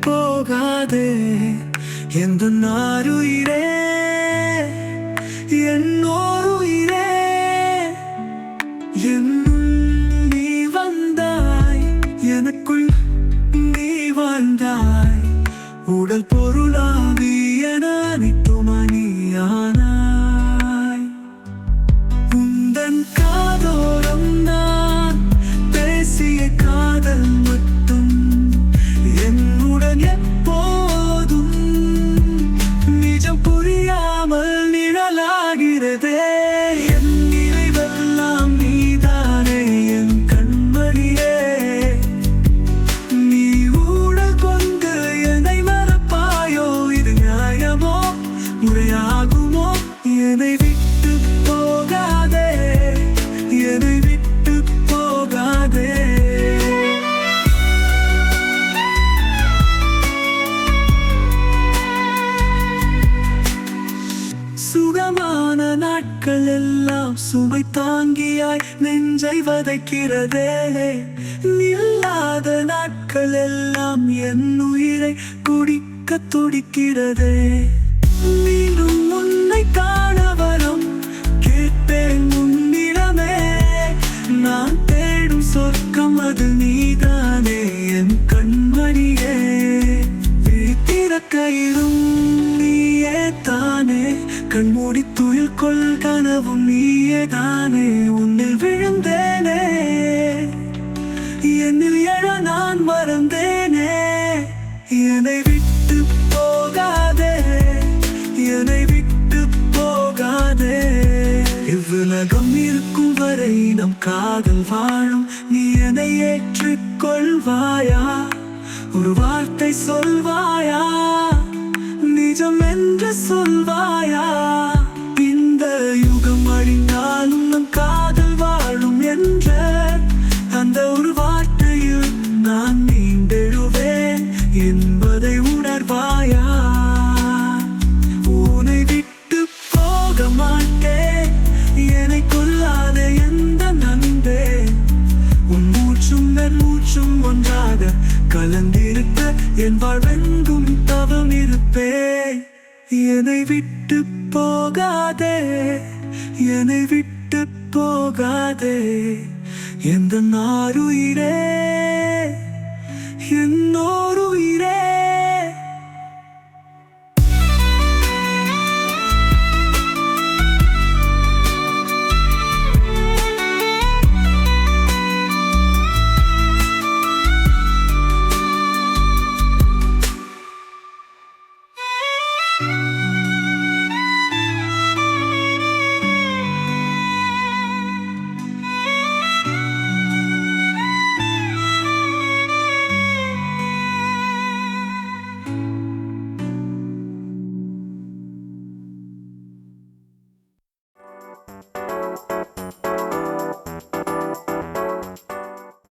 போகாதே. எந்த நாருயிரே? என்னோருயிரே என்னுள் நீ வந்தாய். எனக்குள் நீ வாழ்ந்தாய். உடல் என்னை விட்டு போகாதே என்னை விட்டு போகாதே. சுகமான நாட்கள் எல்லாம் சுமை தாங்கியாய் நெஞ்சை வதைக்கிறதே. நில்லாத நாட்கள் எல்லாம் என் உயிரை குடிக்க துடிக்கிறதே. மீண்டும் நீதானே என் கண்மணியே. திறக்கையிலும் நீயே தானே. கண்மூடி துயில் கொள் கனவும் நீயே தானே. உன்னில் விழுந்தேனே. என்னில் எழ நான் மறந்தேனே. என்னை விட்டு போகாதே. என்னை விட்டு போகாதே. இவ்வுலகம் இருக்கும் வரை நம் காதல் வாழும் என்னை ஏற்றுக்கொள்வாயா? ஒரு வார்த்தை சொல்வாயா? நிஜம் என்று சொல்வாயா? மூச்சும் மூச்சும் ஒன்றாக கலந்திருக்க என் வாழ்வெங்கும் தவம் இருப்பே. என்னை விட்டு போகாதே என்னை விட்டு போகாதே. எந்த நாருயிரே